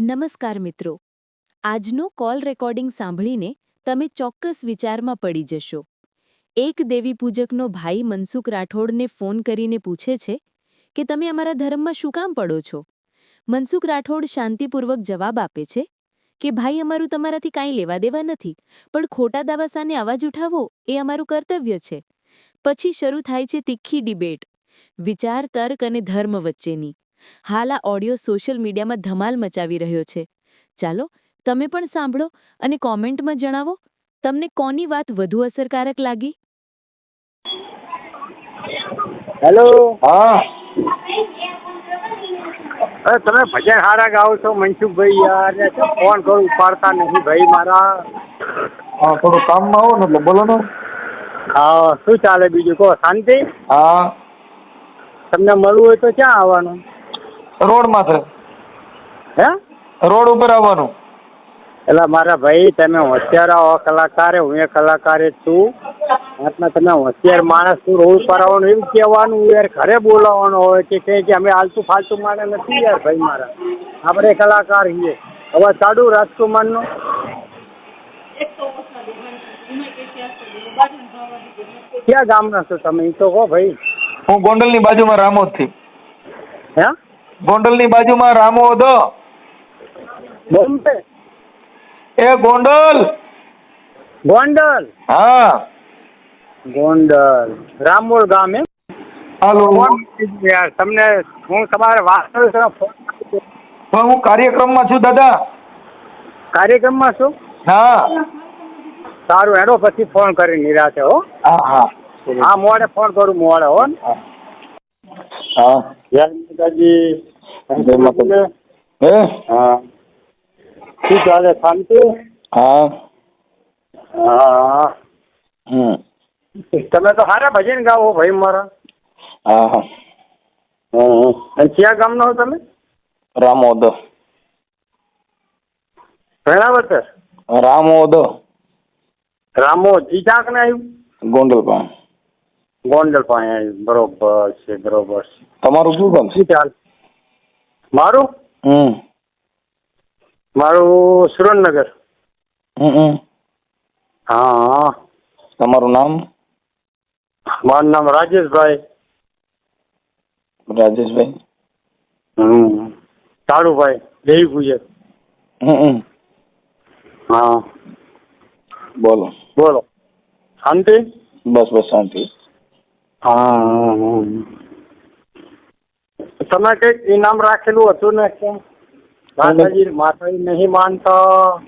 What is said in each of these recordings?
નમસ્કાર મિત્રો. આજનો કોલ રેકોર્ડિંગ સાંભળીને તમે ચોક્કસ વિચારમાં પડી જશો. એક દેવી પૂજકનો ભાઈ મનસુખ રાઠોડને ફોન કરીને પૂછે છે કે તમે અમારા ધર્મમાં શું કામ પડો છો? મનસુખ રાઠોડ શાંતિપૂર્વક જવાબ આપે છે કે, ભાઈ, અમારું તમારાથી કાંઈ લેવા દેવા નથી, પણ ખોટા દાવા સામે અવાજ ઉઠાવવો એ અમારું કર્તવ્ય છે. પછી શરૂ થાય છે તીખી ડિબેટ, વિચાર, તર્ક અને ધર્મ વચ્ચેની. હાલ આ ઓડિયો સોશિયલ મીડિયામાં ધમાલ મચાવી રહ્યો છે. ચાલો તમે પણ સાંભળો અને કોમેન્ટમાં જણાવો તમને કોની વાત વધુ અસરકારક લાગી? હેલો હા. અરે તમે ભજન હારા ગાઓ છો મનસુખભાઈ યાર ને ફોન કરું ઉપાડતા નથી ભાઈ મારા. હા થોડું કામમાં આવો ને એટલે બોલો ને. હા શું ચાલે બીજું? કહો શાંતિ? હા. તમને મળવું હોય તો ક્યાં આવવાનું? રોડમાં છે. હે? રોડ ઉપર આવવાનું. એટલે મારા ભાઈ તમે હોશિયાર આવો કલાકાર હું એ કલાકાર જ છું. આટલા તમે હોશિયાર માણસ છું રોડ પર આવવાનું એવું કહેવાનું યાર ઘરે બોલાવવાનું હોય કે કહે કે અમે આલતું ફાલતુ માણસ નથી યાર ભાઈ મારા. આપણે કલાકાર છીએ. હવે ચાડુ રાજકુમારનું ક્યાં ગામના છો તમે? એ તો કહો ભાઈ. હું ગોંડલની બાજુમાં રામોદથી હે? ગોંડલની બાજુમાં રામોદ બોમ્બે એ ગોંડલ. ગોંડલ. હા. ગોંડલ. રામોલ ગામ એમ? હાલો. યાર. તમને હું તમારે વાત હું કાર્યક્રમમાં છું દાદા. કાર્યક્રમમાં છું? હા. સારું હેડો પછી ફોન કરી નિરાશે હો. હા હા. હા મોડે ફોન કરું મોડે હો. ને. હા. જય માતાજી જય માતાજી. હે હા શું ચાલે શાંતિ હા હા હમ તમે તો સારા ભજન ગાવો ભાઈ મારા. હા હા. અને ક્યાં ગામના હો તમે? રામોદ ભેણાવતર રામોદ રામો જીજાક ને આવ્યું? ગોંડલ પાસે ગોંડલ પાસે આવ્યું બરોબર છે બરોબર છે તમારું શું કામ છે શું ચાલ મારું હમ મારું સુરેન્દ્રનગર હમ હમ હા તમારું નામ મારું નામ રાજેશભાઈ રાજેશભાઈ હમ કાળુભાઈ દેવી પૂજક હમ હમ હા બોલો બોલો શાંતિ બસ બસ શાંતિ હા તમે કંઈક ઇનામ રાખેલું હતું ને કે માતાજી માતાજી નહીં માનતા?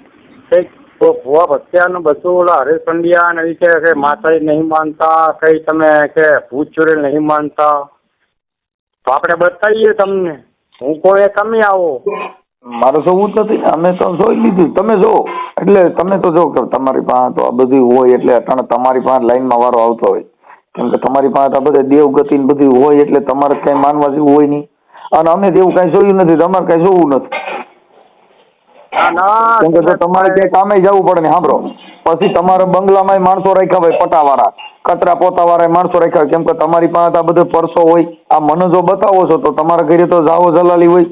કંઈક ભુવા ભત્યાનું બધું ઓલા હરેશ પંડ્યા ને કહે કે માતાજી નહીં માનતા. કઈ તમે કે ભૂત ચોરેલ નહીં માનતા? તો આપણે બતાવીએ તમને. હું કોઈ તમે આવો? મારે જોવું નથી અમે તો જોઈ લીધું. તમે જો એટલે તમે તો જો કે તમારી પાસે તો આ બધું હોય એટલે અટાણે તમારી પાસે લાઈનમાં વારો આવતો હોય. કેમ કે તમારી પાસે આ બધે દેવગતિ ને બધું હોય એટલે તમારે કઈ માનવા જેવું હોય નહીં. અને અમે જેવું કઈ જોયું નથી તમારે કઈ જોવું નથી. કેમ કે તમારે ક્યાંય કામે જવું પડે ને સાંભળો. પછી તમારે બંગલામાં માણસો રાખ્યા હોય પટાવાળા કચરા પોતાવાળા માણસો રાખ્યા હોય. કેમ કે તમારી પાસે આ બધો પરસો હોય. આ મને જો બતાવો છો તો તમારા ઘરે તો જાવો જલાલી હોય.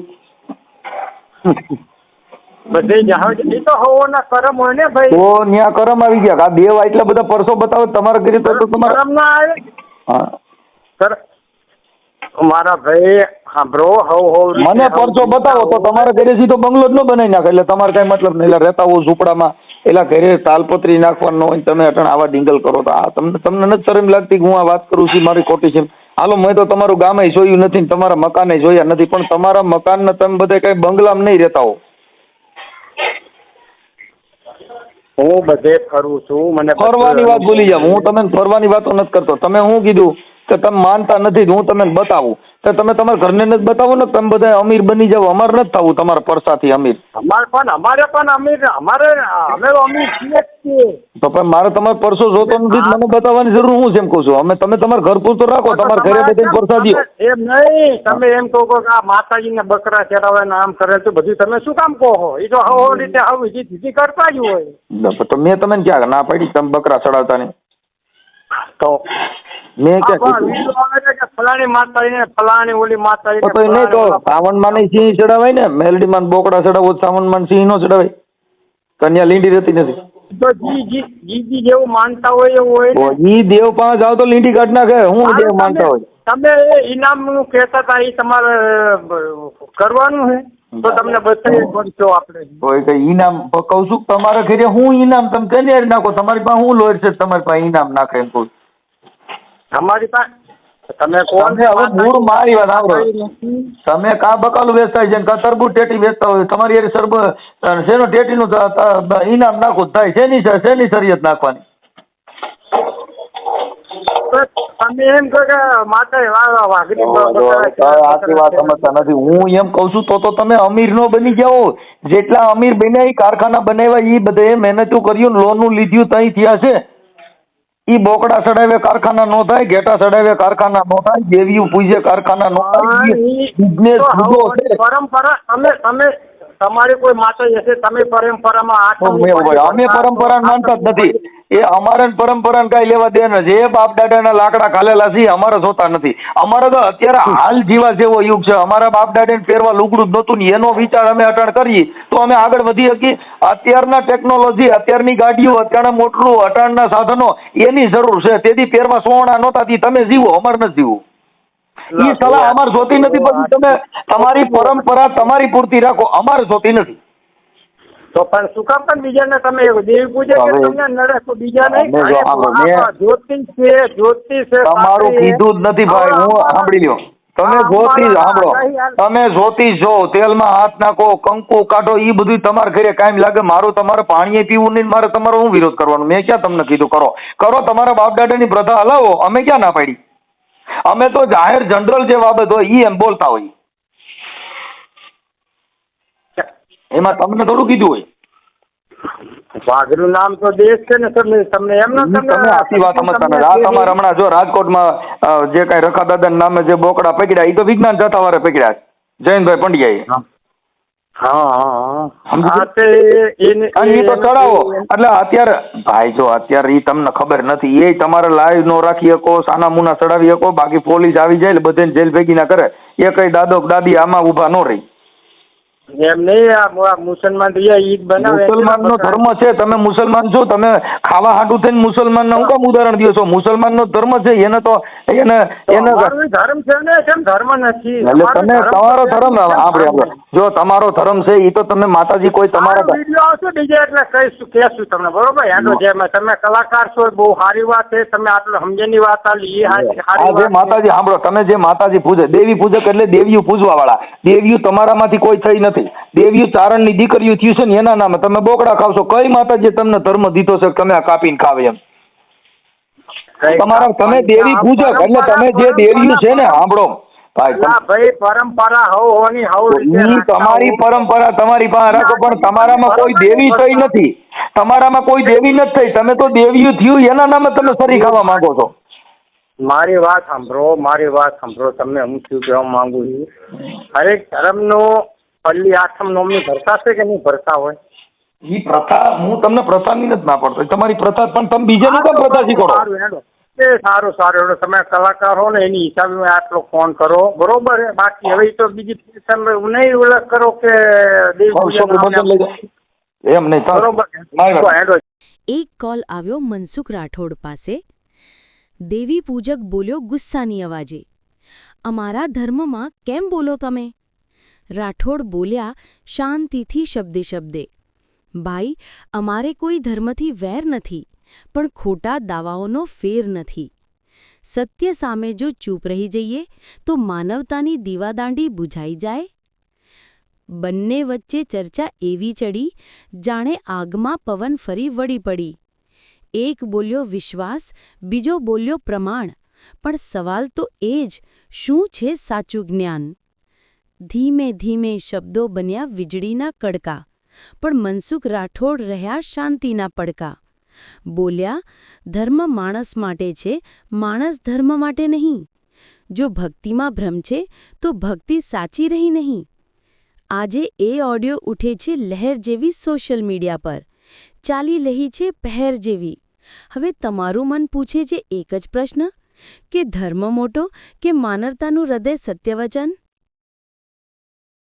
બધી જહાજ એ તો હવોના કરમ હોય ને ભાઈ. તો ન્યા કરમ આવી ગયા. આ દેવા એટલા બધા પરસો બતાવે તમારા ઘરે તો તો કરમ ના આવે. હા. સર મારા ભાઈ સાંભળો હવ હવ મને પરસો બતાવો તો તમારા ઘરે તો બંગલો જ ન બનાવી નાખે. એટલે તમારે કઈ મતલબ નહીં. એટલે રહેતા હો ઝૂંપડામાં. એટલે ઘરે તાલપત્રી નાખવાનો હોય તમે અટણ આવા ડિંગલ કરો તો. આ તમને તમને નથી શરમ લાગતી કે હું આ વાત કરું છું મારી ખોટી છે. હાલો મેં તો તમારું ગામે જોયું નથી તમારા મકાને જોયા નથી. પણ તમારા મકાનને તમે બધા કઈ બંગલામાં નહીં રહેતા હો. હું બધે ફરું છું મને ફરવાની વાત ભૂલી જાવ હું તમને ફરવાની વાતો નથી કરતો. તમે હું કીધું? કે તમે માનતા નથી હું તમને બતાવું. તો તમે તમારા ઘરને નથી બતાવો ને તમે બધા અમીર બની જાવ અમારે નથી થવું તમારા પરસાથી અમીર. અમારે પણ અમારે પણ અમીર અમારે અમે અમીર છીએ તો પણ મારે તમારો પરસો જોતો નથી મને બતાવવાની જરૂર હું જેમ કહું છું? અમે તમે તમારા ઘર પૂરતો રાખો તમારા ઘરે બધાને પરસા એમ નહીં તમે એમ કહો કે આ માતાજીને બકરા ચરાવે ને આમ કરે તો બધું તમે શું કામ કહો એ તો હવ રીતે હવ બીજી બીજી કરતા જ હોય. તો મેં તમને ક્યાં ના પાડી તમે બકરા ચડાવતા નહીં. તો મેં કે ફલાણી માતાજીને ફલાણી ઓલી માતાજીને તો તો એ નહીં સિંહ ચડાવાય ને મેલડીમાં બોકડા ચડાવો તો સાવનમાં સિંહ નો ચડાવાય. કન્યા લીંડી રહેતી નથી. તો જી જી જી જી જેવું માનતા હોય એવું હોય ને. ઈ દેવ પાસે જાવ તો લીંડી કાઢ નાખે. હું દેવ માનતા હોય? તમે એ ઇનામનું કહેતા હતા એ તમારે કરવાનું છે તો તમને બતાવી પડશો આપણે. એ કઈ ઇનામ કહું છું તમારા ઘરે હું ઇનામ તમે કઈ નાખો? તમારી પાસે હું લોર છે? તમારી પાસે ઇનામ નાખે એમ કહું અમારી પાસે તમે કોણ? હવે મૂળ મારી વાત સાંભળો. તમે કા બકાલું વેચતા હોય છે કા ટેટી વેચતા હોય તમારી યાર સરબ શેનો ટેટીનું ઇનામ નાખો થાય શેની શેની શરીયત નાખવાની? તમે એમ કહો કે માતા વાત સમજતા નથી. હું એમ કહું છું તો તો તમે અમીર નો બની જાઓ. જેટલા અમીર બન્યા એ કારખાના બનાવ્યા એ બધે મહેનતું કર્યું ને લોનું લીધું તઈ થયા છે. ઈ બોકડા ચડાવે કારખાના નો થાય ઘેટા ચડાવે કારખાના નો થાય દેવીયું પૂજે કારખાના નો થાય બિઝનેસ જુદો છે. પરંપરા તમે તમે તમારી કોઈ માતા હશે તમે પરંપરામાં આ અમે પરંપરા માનતા જ નથી. એ અમારે પરંપરા કઈ લેવા દે જે. બાપ દાદાના લાકડા ખાલેલા છે અમારે જોતા નથી. અમારે તો અત્યારે હાલ જીવા જેવો યુગ છે. અમારા બાપ દાદાને પહેરવા લુગડું જ નહોતું એનો વિચાર અમે અટણ કરીએ. તો અમે આગળ વધી શકીએ. અત્યારના ટેકનોલોજી, અત્યારની ગાડીઓ, અત્યારના મોટરું, અટાણના સાધનો, એની જરૂર છે. તેથી પહેરવા સોના નહોતા. તમે જીવો, અમારે નથી જીવવું. એ સલાહ અમારે જોતી નથી. પછી તમે તમારી પરંપરા તમારી પૂરતી રાખો. અમારે જોતી નથી. તો પણ શું કામ પણ બીજાને તમે દેવી પૂજે કે તમને નડે? તો બીજા નહીં જ્યોતિષ છે જ્યોતિષ છે તમારું કીધું જ નથી ભાઈ હું સાંભળી લ્યો. તમે જ્યોતિષ સાંભળો. તમે જ્યોતિષ જો તેલમાં હાથ નાખો કંકુ કાઢો એ બધું તમારા ઘરે કાયમ લાગે. મારું તમારે પાણીએ પીવું નહીં મારે તમારો હું વિરોધ કરવાનો? મેં ક્યાં તમને કીધું? કરો. કરો તમારા બાપ દાદાની પ્રથા હલાવો. અમે ક્યાં ના પાડી? અમે તો જાહેર જનરલ જે બાબત હોય એ એમ બોલતા હોય. એમાં તમને થોડું કીધું હોય. વાઘનું નામ તો દેશ છે ને તમને તમને એમ ન તમે આખી વાત સમજતા નથી. આ તમારે હમણાં જો રાજકોટમાં જે કાંઈ રખા દાદાના નામે જે બોકડા પકડ્યા એ તો વિજ્ઞાન જથ્થાવાળે પકડ્યા. જયંતભાઈ પંડ્યાએ. હા. હા હા તે એ તો ચડાવો. એટલે અત્યારે ભાઈ જો અત્યારે એ તમને ખબર નથી એ તમારે લાઈવ નો રાખી શકો સાના મુના ચડાવી શકો બાકી પોલીસ આવી જાય એટલે બધાને જેલ ભેગી ના કરે. એ કઈ દાદો દાદી આમાં ઊભા ન રહી. એમ નહીં આ મુસલમાન રહ્યા ઈદ બનાવે. મુસલમાન નો ધર્મ છે તમે મુસલમાન છો તમે ખાવા હાટું થઈને મુસલમાન હું કામ ઉદાહરણ દો છો? મુસલમાન નો ધર્મ છે એને તો એને એને ધર્મ છે ને કેમ ધર્મ નથી? એટલે તમે તમારો ધર્મ આપણે આપણે જો તમારો ધર્મ છે એ તો તમે માતાજી કોઈ તમારા મારો વીડિયો આવશે બીજે એટલે કહીશું કહેશું તમને બરોબર? એનો જેમ તમે કલાકાર છો બહુ સારી વાત છે તમે આટલો સમજણની વાત આલી એ સારી વાત માતાજી સાંભળો તમે જે માતાજી પૂજે દેવી પૂજક એટલે દેવીઓ પૂજવા વાળા દેવીઓ તમારામાંથી કોઈ થઈ નથી. દેવીઓ ચારણની દીકરીઓ થયું છે ને એના નામે. તમે બોકડા ખાવશો. કઈ માતાજી તમને ધર્મ દીધો છે તમે આ કાપીને ખાવે એમ? તમારા તમે દેવી પૂજક એટલે તમે જે દેવીઓ છે ને સાંભળો. ભાઈ પરંપરા હવ હોની હવ તમારી પરંપરા તમારી પાસે રાખો પણ તમારામાં કોઈ દેવી થઈ નથી. તમારામાં કોઈ દેવી નથી થઈ. તમે તો દેવીયું થયું એના નામે તમે સરી ખાવા માંગો છો. મારી વાત સાંભળો મારી વાત સાંભળો. તમને હું શું કહેવા માંગુ છું? હરેક ધર્મનો પલ્લી આઠમ નોમની ભરતા છે કે નહીં ભરતા હોય ઈ પ્રથા હું તમને પ્રથાની નથી ના પડતો તમારી પ્રથા પણ તમે બીજાનું કેમ પ્રથા શીખો સારું હેડો. એ સારું સારું હેડો. તમે કલાકાર હો ને એની હિસાબે મેં આટલો ફોન કરો બરોબર હે બાકી હવે તો બીજી તમે નહીં ઉલ્લેખ કરો કે દેવ પૂજન નામને લઈ જાઓ. એમ નહીં ચાલો. બરોબર મારી તો વાત. હેડો એક કોલ આવ્યો મનસુખ રાઠોડ પાસે દેવી પૂજક બોલ્યો ગુસ્સાની અવાજે અમારા ધર્મમાં કેમ બોલો તમે રાઠોડ બોલ્યા, શાંતિથી શબ્દે શબ્દે. ભાઈ, અમારે કોઈ ધર્મથી વેર નથી, પણ ખોટા દાવાઓનો ફેર નથી. સત્ય સામે જો ચૂપ રહી જઈએ, તો માનવતાની દીવાદાંડી બુઝાઈ જાય? બંને વચ્ચે ચર્ચા એવી ચડી, જાણે આગમાં પવન ફરી વળી પડી. એક બોલ્યો, વિશ્વાસ. બીજો બોલ્યો, પ્રમાણ. પણ સવાલ તો એ જ, શું છે સાચું જ્ઞાન? ધીમે ધીમે શબ્દો બન્યા વીજળીના કડકા. પણ મનસુખ રાઠોડ રહ્યા શાંતિના પડકા. બોલ્યા, ધર્મ માણસ માટે છે, માણસ ધર્મ માટે નહીં. જો ભક્તિમાં ભ્રમ છે, તો ભક્તિ સાચી રહી નહીં. આજે એ ઓડિયો ઉઠે છે લહેર જેવી સોશિયલ મીડિયા પર. ચાલી રહી છે પહેર જેવી. હવે તમારું મન પૂછે છે એક જ પ્રશ્ન, કે ધર્મ મોટો કે માનવતાનું હૃદય સત્યવચન?